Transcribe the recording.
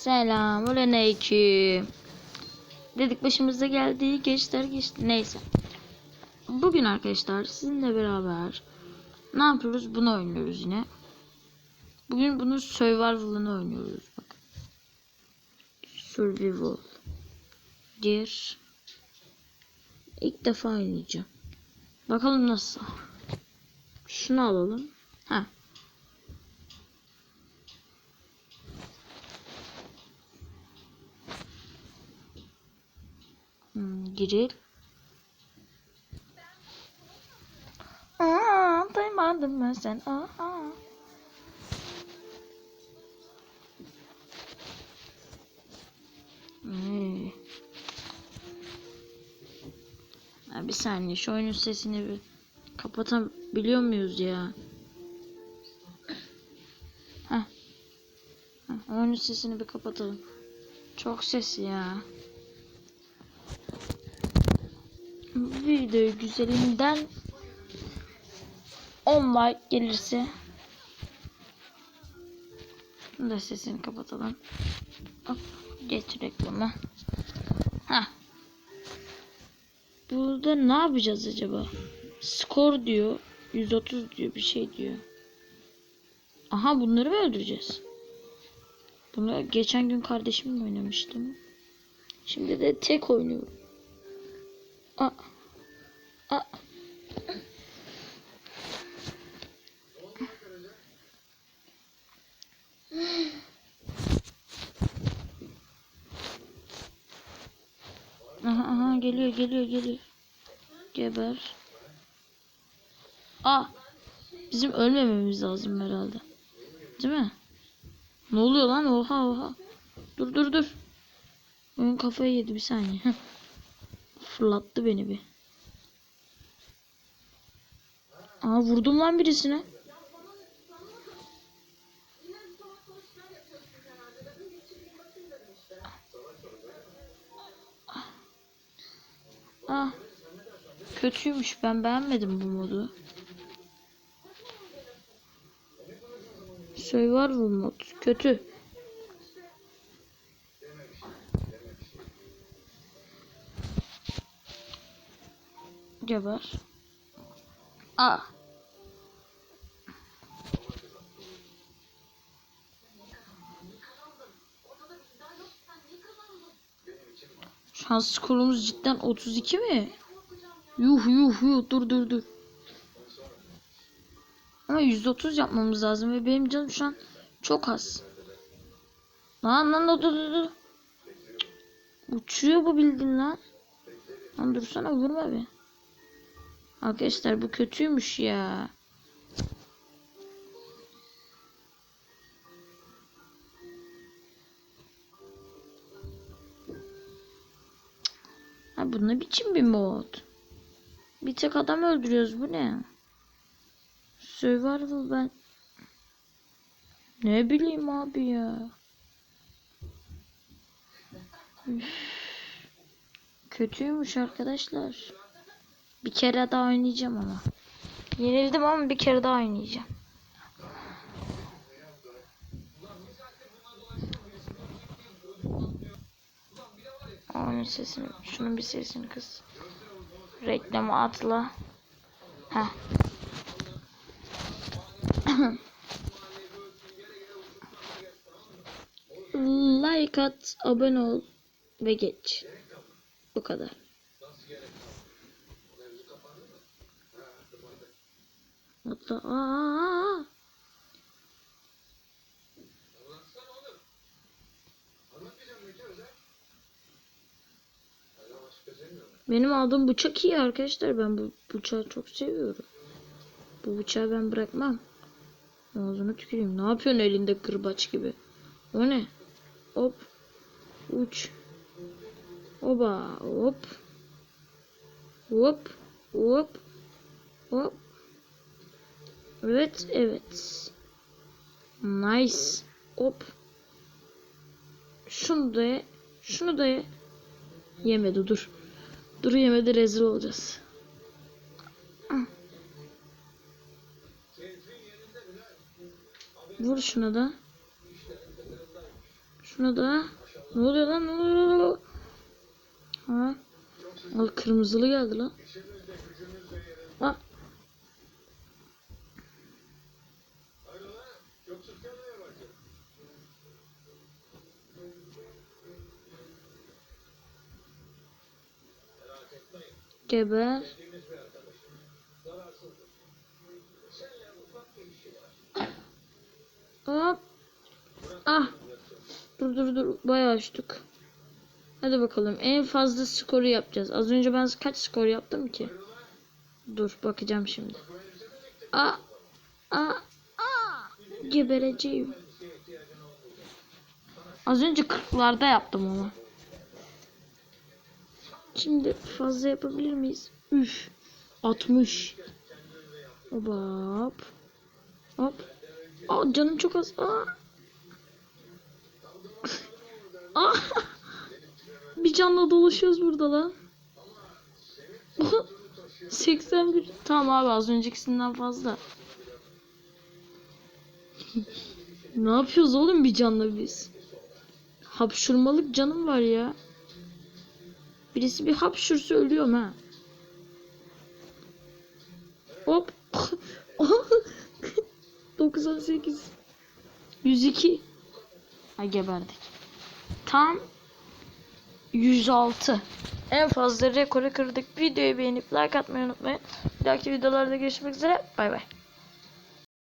Selamünaleyküm. Dedik başımıza geldi. Geçler geçti. Neyse. Bugün arkadaşlar sizinle beraber ne yapıyoruz? Bunu oynuyoruz yine. Bugün bunun survival'ını oynuyoruz. Bak. Survival. Dir. İlk defa oynayacağım. Bakalım nasıl. Şunu alalım. Ha. Hmm, giril. Aa, duymadın mı sen? Aa. Ya bir saniye şu oyunun sesini bir kapatabiliyor muyuz ya? Heh. Heh, oyunun sesini bir kapatalım. Çok ses ya. Video güzelinden 10 like gelirse Bunu da sesini kapatalım. Hop, geç reklamı. Ha. Burada ne yapacağız acaba? Skor diyor. 130 diyor bir şey diyor. Aha bunları mı öldüreceğiz? Bunu geçen gün kardeşimle oynamıştım. Şimdi de tek oynuyorum. Aha aha geliyor geliyor geliyor. Geber. Aa. Bizim ölmememiz lazım herhalde. Değil mi? Ne oluyor lan? Oha oha. Dur dur dur. Oyun kafayı yedi bir saniye. Fırlattı beni bir. Aa vurdum lan birisine. Ah. Kötüymüş. Ben beğenmedim bu modu. Survival mod. Kötü. Geber. Aa. Şu an skorumuz cidden 32 mi? Yuh yuh yuh dur dur dur. Ama 130 yapmamız lazım ve benim canım şu an çok az. Lan lan dur dur dur. Uçuyor bu bildiğin lan. Lan dursana vurma be. Arkadaşlar bu kötüymüş ya. Ha bu ne biçim bir mod? Bir tek adam öldürüyoruz bu ne? Survival ben ne bileyim abi ya. Üf. Kötüymüş arkadaşlar. Bir kere daha oynayacağım ama. Yenildim ama bir kere daha oynayacağım. Onun sesini, şunun bir sesini kız. Reklamı atla. Heh. like at, abone ol ve geç. Bu kadar. Atla. Aa! Benim aldığım bıçak iyi arkadaşlar. Ben bu bıçağı çok seviyorum. Bu bıçağı ben bırakmam. Ağzını tüküreyim. Ne yapıyorsun elinde kırbaç gibi? O ne? Hop. Uç. Oba. Hop. Hop. Hop. Hop. Evet. Evet. Nice. Hop. Şunu da ye. Şunu da ye. Yemedi dur. Dur yemedi rezil olacağız. Vur şuna da. Şu Şuna da. Ne oluyor lan? Ne oluyor? Ha? Al kırmızılı geldi lan. Ha. Geber. Hop. Ah. Dur dur dur. Bayağı açtık. Hadi bakalım. En fazla skoru yapacağız. Az önce ben kaç skor yaptım ki? Dur bakacağım şimdi. Aa. Aa. Aa. Gebereceğim. Az önce 40'larda yaptım ama. Şimdi fazla yapabilir miyiz? Üf. 60. Hop. Hop. Aa, canım çok az. Aa. Aa. Bir canla dolaşıyoruz burada lan. 81. Tamam abi az öncekisinden fazla. ne yapıyoruz oğlum bir canla biz? Hapşurmalık canım var ya. Birisi bir hapşursa ölüyorum ha. Hop. 98. 102. Ha geberdik. Tam 106. En fazla rekoru kırdık. Videoyu beğenip like atmayı unutmayın. Bir dahaki videolarda görüşmek üzere. Bay bay.